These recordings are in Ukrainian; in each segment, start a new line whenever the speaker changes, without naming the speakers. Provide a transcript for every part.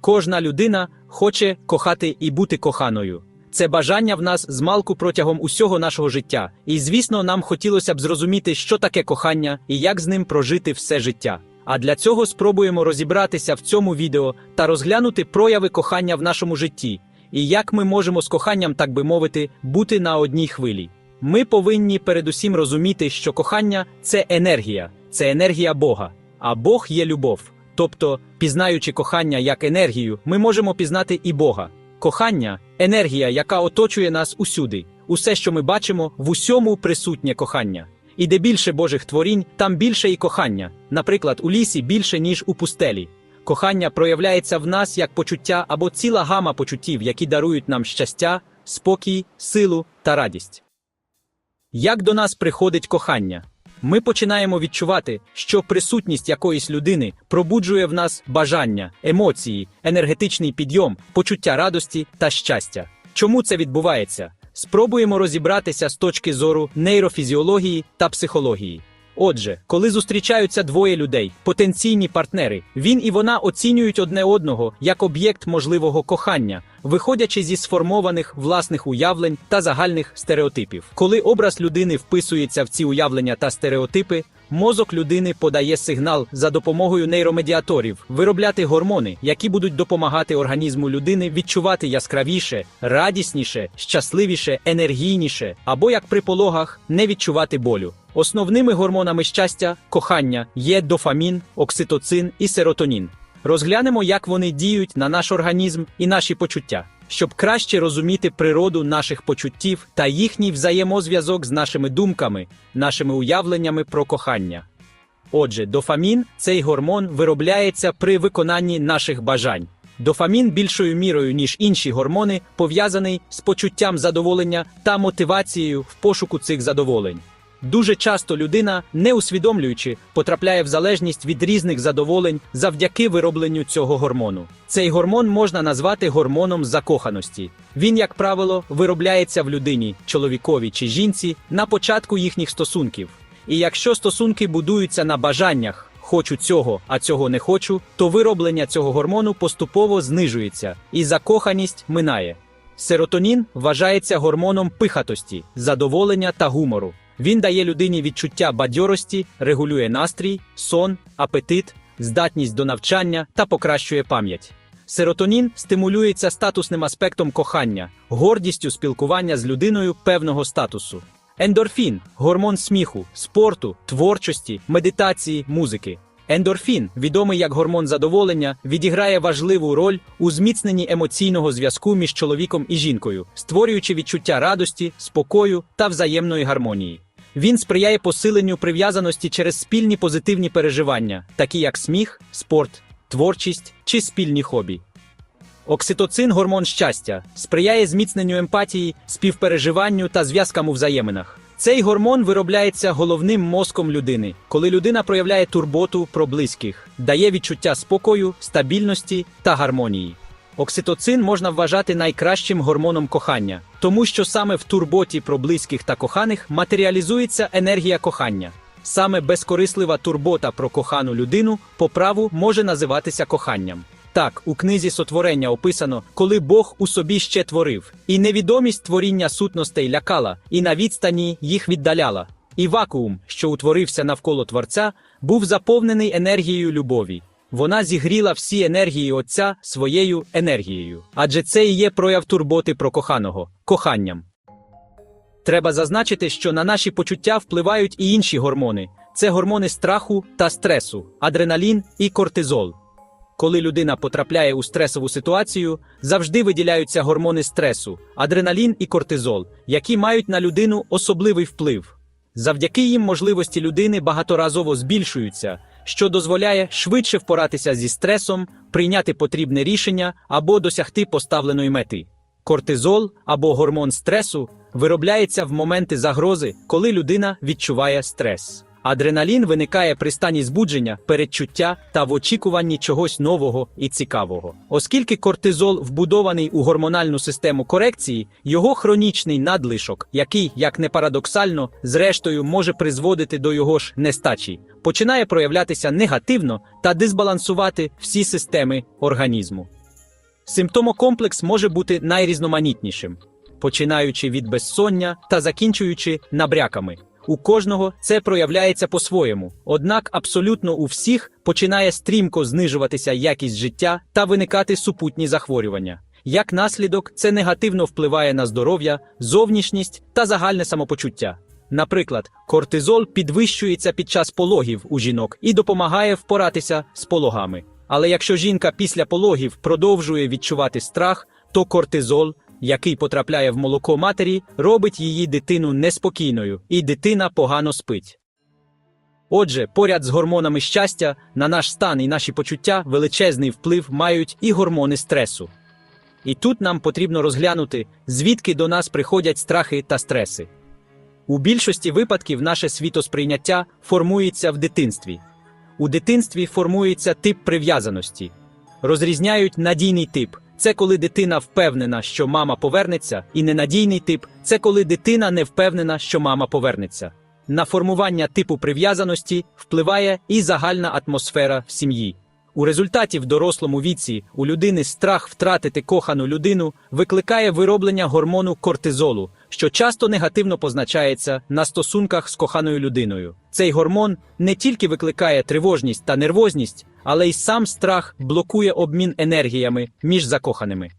Кожна людина хоче кохати і бути коханою. Це бажання в нас змалку протягом усього нашого життя. І, звісно, нам хотілося б зрозуміти, що таке кохання і як з ним прожити все життя. А для цього спробуємо розібратися в цьому відео та розглянути прояви кохання в нашому житті, і як ми можемо з коханням, так би мовити, бути на одній хвилі. Ми повинні передусім розуміти, що кохання це енергія, це енергія Бога, а Бог є любов. Тобто, пізнаючи кохання як енергію, ми можемо пізнати і Бога. Кохання енергія, яка оточує нас усюди. Усе, що ми бачимо, в усьому присутнє кохання. І де більше Божих творінь, там більше і кохання. Наприклад, у лісі більше, ніж у пустелі. Кохання проявляється в нас як почуття або ціла гама почуттів, які дарують нам щастя, спокій, силу та радість. Як до нас приходить кохання? Ми починаємо відчувати, що присутність якоїсь людини пробуджує в нас бажання, емоції, енергетичний підйом, почуття радості та щастя. Чому це відбувається? Спробуємо розібратися з точки зору нейрофізіології та психології. Отже, коли зустрічаються двоє людей, потенційні партнери, він і вона оцінюють одне одного як об'єкт можливого кохання, виходячи зі сформованих власних уявлень та загальних стереотипів. Коли образ людини вписується в ці уявлення та стереотипи, мозок людини подає сигнал за допомогою нейромедіаторів виробляти гормони, які будуть допомагати організму людини відчувати яскравіше, радісніше, щасливіше, енергійніше, або як при пологах не відчувати болю. Основними гормонами щастя, кохання є дофамін, окситоцин і серотонін. Розглянемо, як вони діють на наш організм і наші почуття, щоб краще розуміти природу наших почуттів та їхній взаємозв'язок з нашими думками, нашими уявленнями про кохання. Отже, дофамін цей гормон виробляється при виконанні наших бажань. Дофамін більшою мірою, ніж інші гормони, пов'язаний з почуттям задоволення та мотивацією в пошуку цих задоволень. Дуже часто людина, не усвідомлюючи, потрапляє в залежність від різних задоволень завдяки виробленню цього гормону. Цей гормон можна назвати гормоном закоханості. Він, як правило, виробляється в людині, чоловікові чи жінці на початку їхніх стосунків. І якщо стосунки будуються на бажаннях хочу цього, а цього не хочу, то вироблення цього гормону поступово знижується, і закоханість минає. Серотонін вважається гормоном пихатості, задоволення та гумору. Він дає людині відчуття бадьорості, регулює настрій, сон, апетит, здатність до навчання та покращує пам'ять. Серотонін стимулюється статусним аспектом кохання, гордістю спілкування з людиною певного статусу. Ендорфін гормон сміху, спорту, творчості, медитації, музики. Ендорфін, відомий як гормон задоволення, відіграє важливу роль у зміцненні емоційного зв'язку між чоловіком і жінкою, створюючи відчуття радості, спокою та взаємної гармонії. Він сприяє посиленню прив'язаності через спільні позитивні переживання, такі як сміх, спорт, творчість чи спільні хобі. Окситоцин гормон щастя, сприяє зміцненню емпатії, співпереживанню та зв'язкам у взаєминах. Цей гормон виробляється головним мозком людини, коли людина проявляє турботу про близьких, дає відчуття спокою, стабільності та гармонії. Окситоцин можна вважати найкращим гормоном кохання, тому що саме в турботі про близьких та коханих матеріалізується енергія кохання. Саме безкорислива турбота про кохану людину по праву може називатися коханням. Так, у книзі сотворення описано, коли Бог у собі ще творив, і невідомість творіння сутностей лякала, і на відстані їх віддаляла. І вакуум, що утворився навколо Творця, був заповнений енергією любові. Вона зігріла всі енергії Отця своєю енергією. Адже це і є прояв турботи про коханого коханням. Треба зазначити, що на наші почуття впливають і інші гормони: це гормони страху та стресу, адреналін і кортизол. Коли людина потрапляє у стресову ситуацію, завжди виділяються гормони стресу, адреналін і кортизол, які мають на людину особливий вплив. Завдяки їм можливості людини багаторазово збільшуються, що дозволяє швидше впоратися зі стресом, прийняти потрібне рішення або досягти поставленої мети. Кортизол або гормон стресу виробляється в моменти загрози, коли людина відчуває стрес. Адреналін виникає при стані збудження, передчуття та в очікуванні чогось нового і цікавого. Оскільки кортизол вбудований у гормональну систему корекції, його хронічний надлишок, який, як не парадоксально, зрештою може призводити до його ж нестачі, починає проявлятися негативно та дисбалансувати всі системи організму. Симптомокомплекс може бути найрізноманітнішим, починаючи від безсоння та закінчуючи набряками. У кожного це проявляється по-своєму, однак абсолютно у всіх починає стрімко знижуватися якість життя та виникати супутні захворювання. Як наслідок, це негативно впливає на здоров'я, зовнішність та загальне самопочуття. Наприклад, кортизол підвищується під час пологів у жінок і допомагає впоратися з пологами. Але якщо жінка після пологів продовжує відчувати страх, то кортизол, який потрапляє в молоко матері, робить її дитину неспокійною, і дитина погано спить. Отже, поряд з гормонами щастя на наш стан і наші почуття величезний вплив мають і гормони стресу. І тут нам потрібно розглянути, звідки до нас приходять страхи та стреси. У більшості випадків наше світосприйняття формується в дитинстві. У дитинстві формується тип прив'язаності. Розрізняють надійний тип це коли дитина впевнена, що мама повернеться, і ненадійний тип це коли дитина не впевнена, що мама повернеться. На формування типу прив'язаності впливає і загальна атмосфера в сім'ї. У результаті в дорослому віці у людини страх втратити кохану людину викликає вироблення гормону кортизолу, що часто негативно позначається на стосунках з коханою людиною. Цей гормон не тільки викликає тривожність та нервозність, але й сам страх блокує обмін енергіями між закоханими.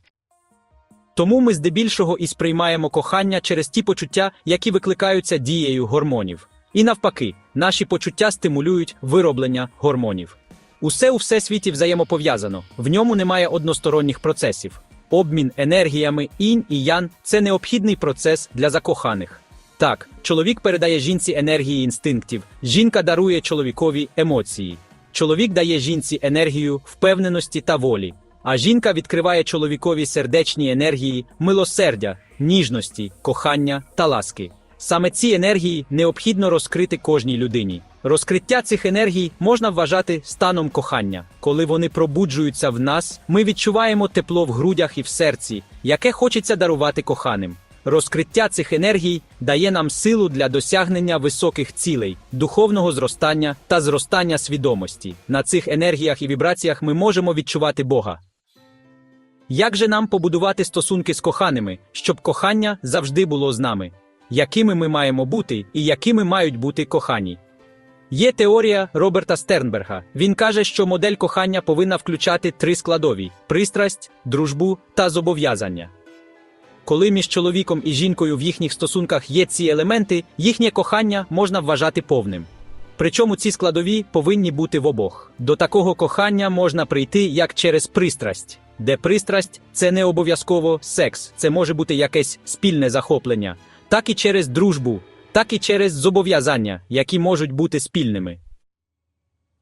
Тому ми здебільшого і сприймаємо кохання через ті почуття, які викликаються дією гормонів. І навпаки, наші почуття стимулюють вироблення гормонів. Усе у всесвіті взаємопов'язано, в ньому немає односторонніх процесів. Обмін енергіями інь і ян це необхідний процес для закоханих. Так, чоловік передає жінці енергії інстинктів, жінка дарує чоловікові емоції. Чоловік дає жінці енергію впевненості та волі, а жінка відкриває чоловікові сердечні енергії милосердя, ніжності, кохання та ласки. Саме ці енергії необхідно розкрити кожній людині. Розкриття цих енергій можна вважати станом кохання. Коли вони пробуджуються в нас, ми відчуваємо тепло в грудях і в серці, яке хочеться дарувати коханим. Розкриття цих енергій дає нам силу для досягнення високих цілей, духовного зростання та зростання свідомості. На цих енергіях і вібраціях ми можемо відчувати Бога. Як же нам побудувати стосунки з коханими, щоб кохання завжди було з нами? Якими ми маємо бути і якими мають бути кохані? Є теорія Роберта Стернберга. Він каже, що модель кохання повинна включати три складові: пристрасть, дружбу та зобов'язання. Коли між чоловіком і жінкою в їхніх стосунках є ці елементи, їхнє кохання можна вважати повним. Причому ці складові повинні бути в обох. До такого кохання можна прийти як через пристрасть, де пристрасть це не обов'язково секс, це може бути якесь спільне захоплення, так і через дружбу, так і через зобов'язання, які можуть бути спільними.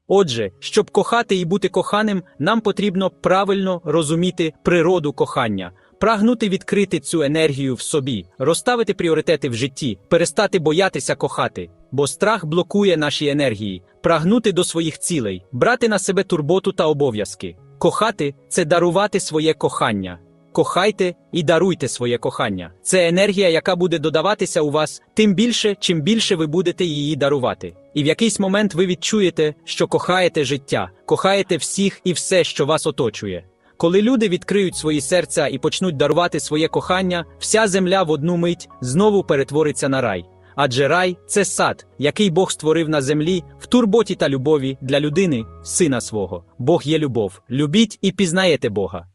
Отже, щоб кохати і бути коханим, нам потрібно правильно розуміти природу кохання, прагнути відкрити цю енергію в собі, розставити пріоритети в житті, перестати боятися кохати, бо страх блокує наші енергії, прагнути до своїх цілей, брати на себе турботу та обов'язки. Кохати це дарувати своє кохання. Кохайте і даруйте своє кохання. Це енергія, яка буде додаватися у вас тим більше, чим більше ви будете її дарувати. І в якийсь момент ви відчуєте, що кохаєте життя, кохаєте всіх і все, що вас оточує. Коли люди відкриють свої серця і почнуть дарувати своє кохання, вся земля в одну мить знову перетвориться на рай. Адже рай це сад, який Бог створив на землі в турботі та любові для людини, сина свого. Бог є любов. Любіть і пізнаєте Бога.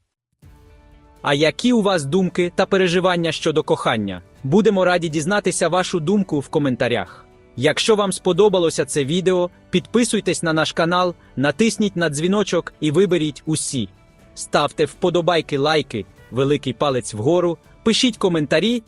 А які у вас думки та переживання щодо кохання? Будемо раді дізнатися вашу думку в коментарях. Якщо вам сподобалося це відео, підписуйтесь на наш канал, натисніть на дзвіночок і виберіть усі. Ставте вподобайки, лайки, великий палець вгору, пишіть коментарі